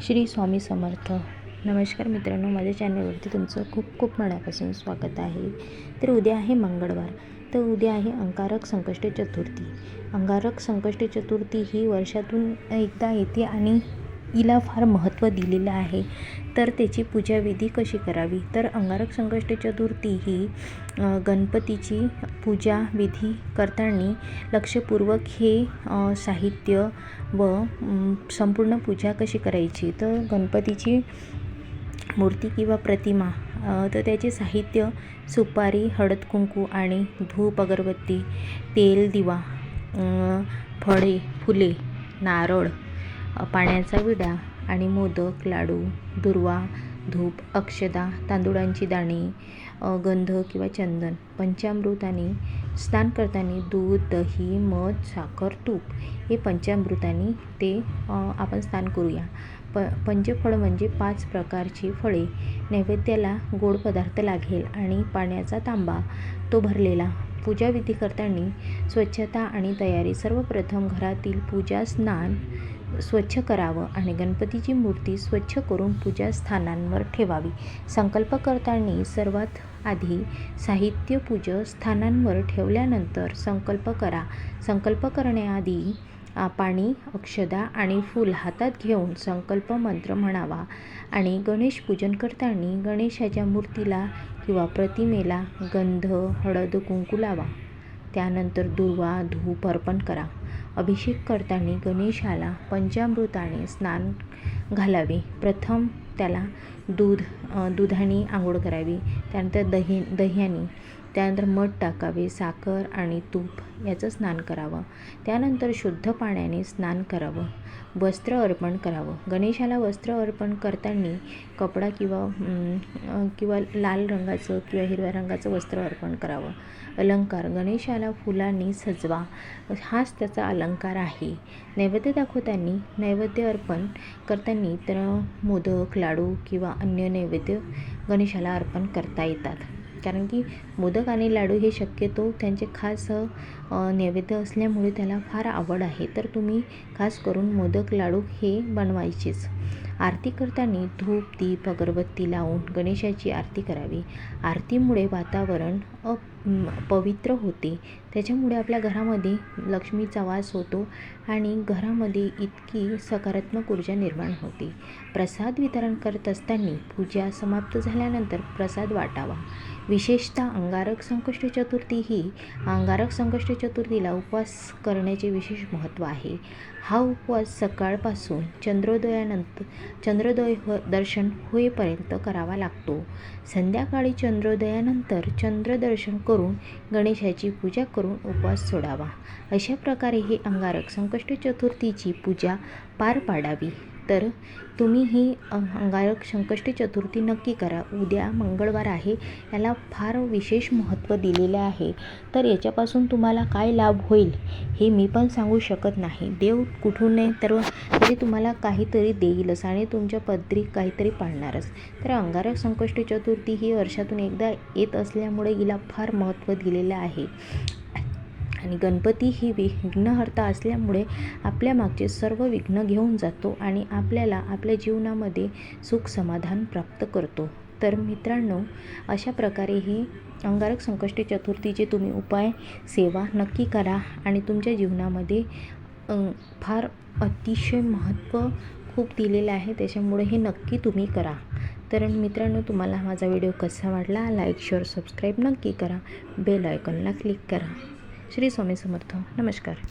श्री स्वामी समर्थ. नमस्कार मित्रांनो माझ्या चॅनलवरती तुमचं खूप खूप मनापासून स्वागत आहे. तर उद्या आहे मंगळवार. तर उद्या आहे अंगारक संकष्ट चतुर्थी. अंगारक संकष्ट चतुर्थी ही वर्षातून एकदा येते आणि हिला फार महत्त्व दिलेलं आहे. तर त्याची पूजाविधी कशी करावी? तर अंगारक संकष्ट चतुर्थी ही गणपतीची पूजा विधी करताना लक्षपूर्वक हे साहित्य व संपूर्ण पूजा कशी करायची? तर गणपतीची मूर्ती किंवा प्रतिमा तर त्याचे साहित्य सुपारी हळद कुंकू आणि धूप अगरबत्ती तेल दिवा फळे फुले नारळ पाण्याचा विडा आणि मोदक लाडू दुर्वा धूप अक्षदा तांदुळांची दाणे गंध किंवा चंदन पंचामृत आणि स्नान करताना दूध दही मध साखर तूप हे पंचामृताने ते आपण स्नान करूया. प पंचफळ म्हणजे पाच प्रकारची फळे. नैवेद्याला गोड पदार्थ लागेल आणि पाण्याचा तांबा तो भरलेला. पूजाविधी करताना स्वच्छता आणि तयारी सर्वप्रथम घरातील पूजा स्नान स्वच्छ करावं आणि गणपतीची मूर्ती स्वच्छ करून पूजास्थानांवर ठेवावी. संकल्प करताना सर्वात आधी साहित्य पूजा स्थानांवर ठेवल्यानंतर संकल्प करा. संकल्प करण्याआधी पाणी अक्षदा आणि फूल हातात घेऊन संकल्प मंत्र म्हणावा आणि गणेश पूजन करताना गणेशाच्या मूर्तीला किंवा प्रतिमेला गंध हळद कुंकू लावा. त्यानंतर दुर्वा धूप अर्पण करा. अभिषेक करताना गणेशाला पंचामृताने स्नान घालावे. प्रथम त्याला दूध दुधाने आंघोळ करावी. त्यानंतर दही दह्याने त्यानंतर मध टाकावे साखर आणि तूप याचं स्नान करावं. त्यानंतर शुद्ध पाण्याने स्नान करावं. वस्त्र अर्पण करावं. गणेशाला वस्त्र अर्पण करताना कपडा किंवा किंवा लाल रंगाचं किंवा हिरव्या रंगाचं वस्त्र अर्पण करावं. अलंकार. गणेशाला फुलांनी सजवा. हाच त्याचा अलंकार आहे. नैवेद्य दाखवताना नैवेद्य अर्पण करताना तर मोदक लाडू किंवा अन्य नैवेद्य गणेशाला अर्पण करता येतात. कारण की मोदक आणि लाडू हे शक्यतो त्यांचे खास नैवेद्य असल्यामुळे त्याला फार आवड आहे. तर तुम्ही खास करून मोदक लाडू हे बनवायचेच. आरती करताना धूप दीप अगरबत्ती लावून गणेशाची आरती करावी. आरतीमुळे वातावरण पवित्र होते. त्याच्यामुळे आपल्या घरामध्ये लक्ष्मीचा वास होतो आणि घरामध्ये इतकी सकारात्मक ऊर्जा निर्माण होते. प्रसाद वितरण करत असताना पूजा समाप्त झाल्यानंतर प्रसाद वाटावा. विशेषतः अंगारक संकष्ट चतुर्थी ही अंगारक संकष्ट चतुर्थीला उपवास करण्याचे विशेष महत्त्व आहे. हा उपवास सकाळपासून चंद्रोदयानंतर चंद्रोदय हो दर्शन होईपर्यंत करावा लागतो. संध्याकाळी चंद्रोदयानंतर चंद्रदर्शन करून गणेशाची पूजा करून उपवास सोडावा. अशा प्रकारे ही अंगारक संकष्ट चतुर्थीची पूजा पार पाडावी. तर तुम्ही ही अंगारक संकष्टी चतुर्थी नक्की करा. उद्या मंगळवार आहे. याला फार विशेष महत्त्व दिलेले आहे. तर याच्यापासून तुम्हाला काय लाभ होईल हे मी पण सांगू शकत नाही. देव कुठून नाही तर तरी तुम्हाला काहीतरी देईलच आणि तुमच्या पदरी काहीतरी पाळणारच तर अंगारक संकष्टी चतुर्थी ही वर्षातून एकदा येत असल्यामुळे हिला फार महत्त्व दिलेलं आहे. आणि गणपती ही विघ्नहर्ता असल्यामुळे आपल्या मागचे सर्व विघ्न घेऊन जातो आणि आपल्याला आपल्या जीवनामध्ये सुख समाधान प्राप्त करतो. तर मित्रांनो अशा प्रकारे ही अंगारक संकष्टी चतुर्थीचे तुम्ही उपाय सेवा नक्की करा आणि तुमच्या जीवनामध्ये फार अतिशय महत्त्व खूप दिलेलं आहे. त्याच्यामुळे हे नक्की तुम्ही करा. तर मित्रांनो तुम्हाला माझा व्हिडिओ कसा वाटला? लाईक शेअर सबस्क्राईब नक्की करा. बेल आयकॉनला क्लिक करा. श्री स्वामी समर्थ. नमस्कार.